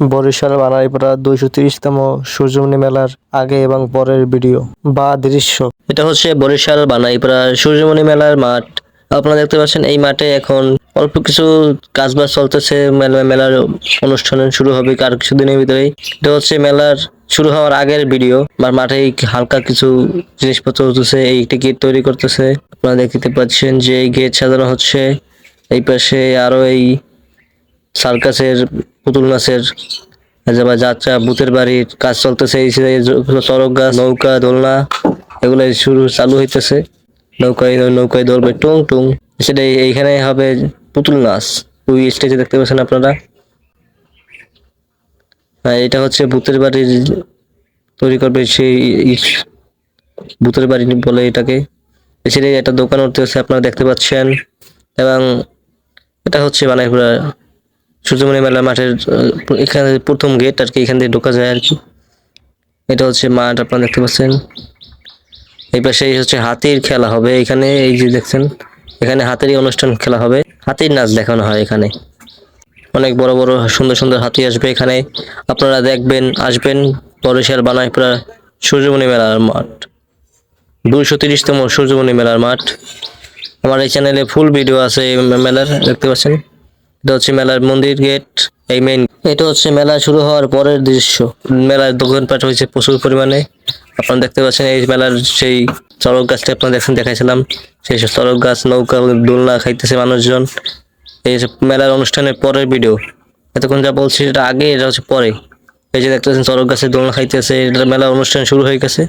বরিশাল বানাইপাড়া দুইশো তিরিশতম সূর্যমণি মেলার আগে এবং পরের ভিডিও বা দৃশ্য। এটা হচ্ছে বরিশাল বানাইপাড়া সূর্যমণি মেলার মাঠ। আপনারা দেখতে পাচ্ছেন এই মাঠে এখন অল্প কিছু কাজবাজ চলতেছে। মেলা মেলার অনুষ্ঠান শুরু হবে আর কিছুদিনের ভিতরেই। এটা হচ্ছে মেলার শুরু হওয়ার আগের ভিডিও। বা মাঠে হালকা কিছু জিনিসপত্র হতেছে এই টিকিট তৈরি করতেছে। আপনারা দেখতে পাচ্ছেন যে গেট সাজানো হচ্ছে। এই পাশে আরও এই সার্কাসের পুতুল নাচের যাবা যাত্রা ভূতের বাড়ির কাজ চলতেছে, এই চরক গাছ, নৌকা, দোলনা, এগুলো শুরু, চালু হইতেছে। নৌকায় নৌকায় দৌড়বে, টুং টুং। সেটাই এইখানে হবে পুতুল নাচ ওই স্টেজে দেখতে পাচ্ছেন আপনারা? হ্যাঁ এটা হচ্ছে ভূতের বাড়ির তৈরি করবে সেই ভূতের বাড়ি বলে এটাকে। এছাড়া একটা দোকান উঠতেছে, আপনারা দেখতে পাচ্ছেন। এবং এটা হচ্ছে বানাইপুরা সূর্যমণি মেলা মাঠের এখানে প্রথম গেট আর কি, এখান দিয়ে ঢোকা যায় আর কি। এটা হচ্ছে মাঠ, আপনারা দেখতে পাচ্ছেন। এই পাশে হচ্ছে হাতির খেলা হবে, এখানে এই যে দেখছেন, এখানে হাতেরই অনুষ্ঠান খেলা হবে। হাতির নাচ দেখানো হয় এখানে। অনেক বড় বড় সুন্দর সুন্দর হাতি আসবে এখানে। আপনারা দেখবেন, আসবেন, বরিশাল বানাইপুরা সূর্যমণি মেলার মাঠ। দুইশো তিরিশতম সূর্যমণি মেলার মাঠ। আমার এই চ্যানেলে ফুল ভিডিও আছে মেলার, দেখতে পাচ্ছেন? এটা হচ্ছে মেলার মন্দির গেট, এই মেইন এটা হচ্ছে মেলা শুরু হওয়ার পরের দৃশ্য। মেলার দোকানপাট হয়েছে প্রচুর পরিমাণে। আপনারা দেখতে পাচ্ছেন এই মেলার সেই চড়ক গাছটা আপনারা দেখছেন দেখাইছিলাম। সেই সব চড়ক গাছ, নৌকা, দোলনা খাইতেছে মানুষজন। এই মেলার অনুষ্ঠানের পরের ভিডিও এতক্ষণ যা বলছি এটা আগে, এটা হচ্ছে পরে। এই যে দেখতে পাচ্ছেন চড়ক গাছে দোলনা খাইতেছে, এটা মেলার অনুষ্ঠান শুরু হয়ে গেছে।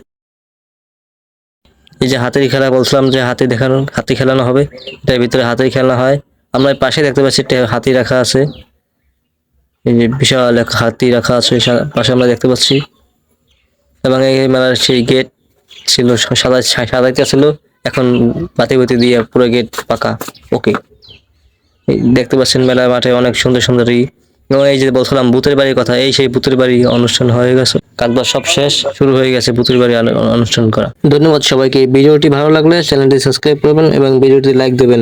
এই যে হাতির খেলা বলছিলাম যে হাতি দেখানো, হাতি খেলানো হবে। এটার ভিতরে হাতির খেলা হয়। আমরা পাশে দেখতে পাচ্ছি একটা হাতি রাখা আছে। এই যে বিশাল এক হাতি রাখা আছে পাশে আমরা দেখতে পাচ্ছি। এবং এই মেলার সেই গেট ছিল, সাদা সাদাইতে ছিল, এখন বাতি বাতি দিয়ে পুরো গেট পাকা। ওকে দেখতে পাচ্ছেন মেলার মাঠে অনেক সুন্দর সুন্দর এবং এই যে বলছিলাম ভূতের বাড়ির কথা, এই সেই ভূতের বাড়ি অনুষ্ঠান হয়ে গেছে। কাজবাজ সব শেষ, শুরু হয়ে গেছে ভূতের বাড়ি অনুষ্ঠান করা। ধন্যবাদ সবাইকে। ভিডিওটি ভালো লাগলে চ্যানেলটি সাবস্ক্রাইব করবেন এবং ভিডিওটি লাইক দেবেন।